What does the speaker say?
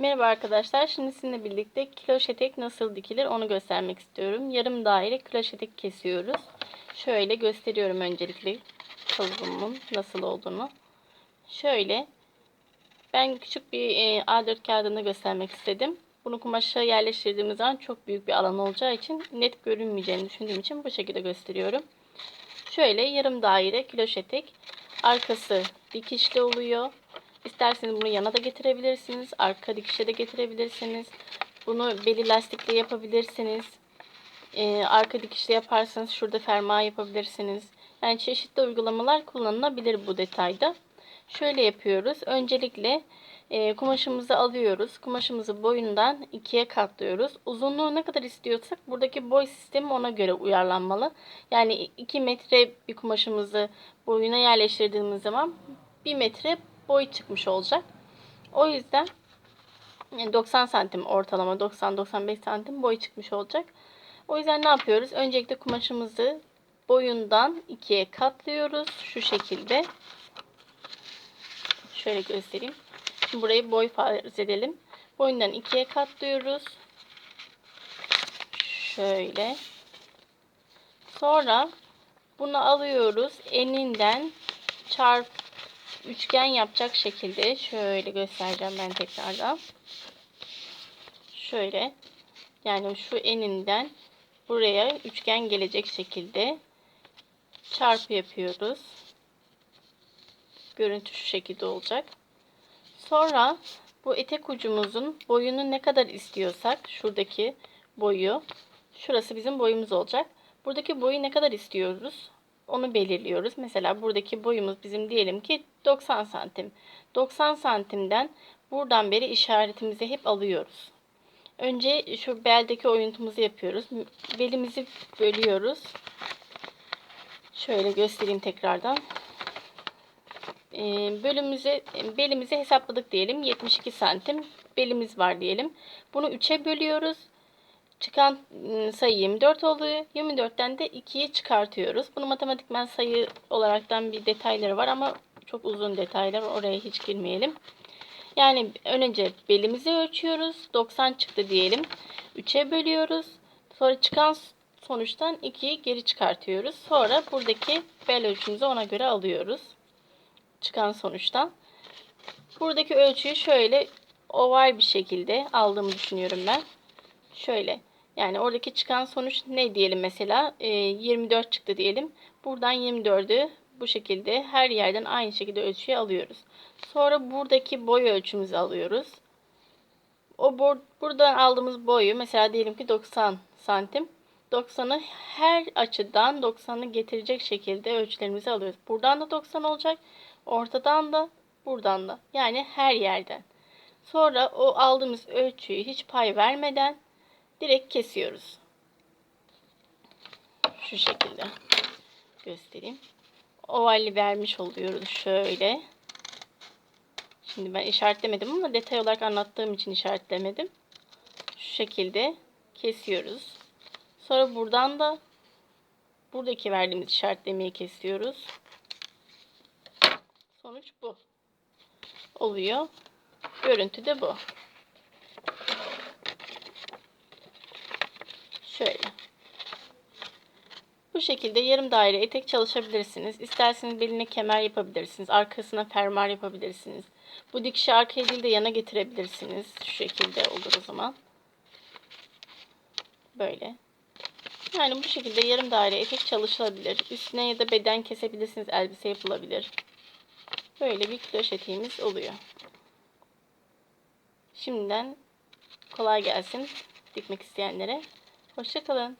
Merhaba arkadaşlar. Şimdi sizinle birlikte kloş etek nasıl dikilir onu göstermek istiyorum. Yarım daire kloş etek kesiyoruz. Şöyle gösteriyorum öncelikle kalıbımın nasıl olduğunu. Şöyle ben küçük bir e, A4 kağıdında göstermek istedim. Bunu kumaşa yerleştirdiğimiz zaman çok büyük bir alan olacağı için net görünmeyeceğini düşündüğüm için bu şekilde gösteriyorum. Şöyle yarım daire kloş etek. Arkası dikişli oluyor. İsterseniz bunu yana da getirebilirsiniz. Arka dikişe de getirebilirsiniz. Bunu beli lastikle yapabilirsiniz. Ee, arka dikişle yaparsanız şurada fermuar yapabilirsiniz. Yani çeşitli uygulamalar kullanılabilir bu detayda. Şöyle yapıyoruz. Öncelikle e, kumaşımızı alıyoruz. Kumaşımızı boyundan ikiye katlıyoruz. Uzunluğu ne kadar istiyorsak buradaki boy sistemi ona göre uyarlanmalı. Yani 2 metre bir kumaşımızı boyuna yerleştirdiğimiz zaman 1 metre boy çıkmış olacak. O yüzden 90 santim ortalama 90-95 santim boy çıkmış olacak. O yüzden ne yapıyoruz? Öncelikle kumaşımızı boyundan ikiye katlıyoruz. Şu şekilde. Şöyle göstereyim. Şimdi burayı boy farz edelim. Boyundan ikiye katlıyoruz. Şöyle. Sonra bunu alıyoruz. Eninden çarp üçgen yapacak şekilde şöyle göstereceğim ben tekrardan. Şöyle yani şu eninden buraya üçgen gelecek şekilde çarpı yapıyoruz. Görüntü şu şekilde olacak. Sonra bu etek ucumuzun boyunu ne kadar istiyorsak şuradaki boyu şurası bizim boyumuz olacak. Buradaki boyu ne kadar istiyoruz? Onu belirliyoruz. Mesela buradaki boyumuz bizim diyelim ki 90 santim. 90 santimden buradan beri işaretimizi hep alıyoruz. Önce şu beldeki oyuntumuzu yapıyoruz. Belimizi bölüyoruz. Şöyle göstereyim tekrardan. Ee, bölümümüze, belimizi hesapladık diyelim. 72 santim belimiz var diyelim. Bunu 3'e bölüyoruz. Çıkan ıı, sayı 24 oluyor. 24'ten de 2'yi çıkartıyoruz. Bunu matematikmen sayı olaraktan bir detayları var ama çok uzun detaylar. Oraya hiç girmeyelim. Yani önce belimizi ölçüyoruz. 90 çıktı diyelim. 3'e bölüyoruz. Sonra çıkan sonuçtan 2'yi geri çıkartıyoruz. Sonra buradaki bel ölçümüzü ona göre alıyoruz. Çıkan sonuçtan. Buradaki ölçüyü şöyle oval bir şekilde aldığımı düşünüyorum ben. Şöyle yani oradaki çıkan sonuç ne diyelim mesela e, 24 çıktı diyelim. Buradan 24'ü bu şekilde her yerden aynı şekilde ölçüye alıyoruz. Sonra buradaki boy ölçümüzü alıyoruz. O buradan aldığımız boyu mesela diyelim ki 90 santim. 90'ı her açıdan 90'ı getirecek şekilde ölçülerimizi alıyoruz. Buradan da 90 olacak. Ortadan da buradan da. Yani her yerden. Sonra o aldığımız ölçüyü hiç pay vermeden direkt kesiyoruz. Şu şekilde göstereyim. Ovalli vermiş oluyoruz şöyle. Şimdi ben işaretlemedim ama detay olarak anlattığım için işaretlemedim. Şu şekilde kesiyoruz. Sonra buradan da buradaki verdiğimiz işaretlemeyi kesiyoruz. Sonuç bu. Oluyor. Görüntü de bu. Şöyle. Bu şekilde yarım daire etek çalışabilirsiniz. İsterseniz beline kemer yapabilirsiniz. Arkasına fermuar yapabilirsiniz. Bu dikişi arkaya değil de yana getirebilirsiniz. Şu şekilde olur o zaman. Böyle. Yani bu şekilde yarım daire etek çalışılabilir. Üstüne ya da beden kesebilirsiniz. Elbise yapılabilir. Böyle bir kloş eteğimiz oluyor. Şimdiden kolay gelsin dikmek isteyenlere. Hoşçakalın.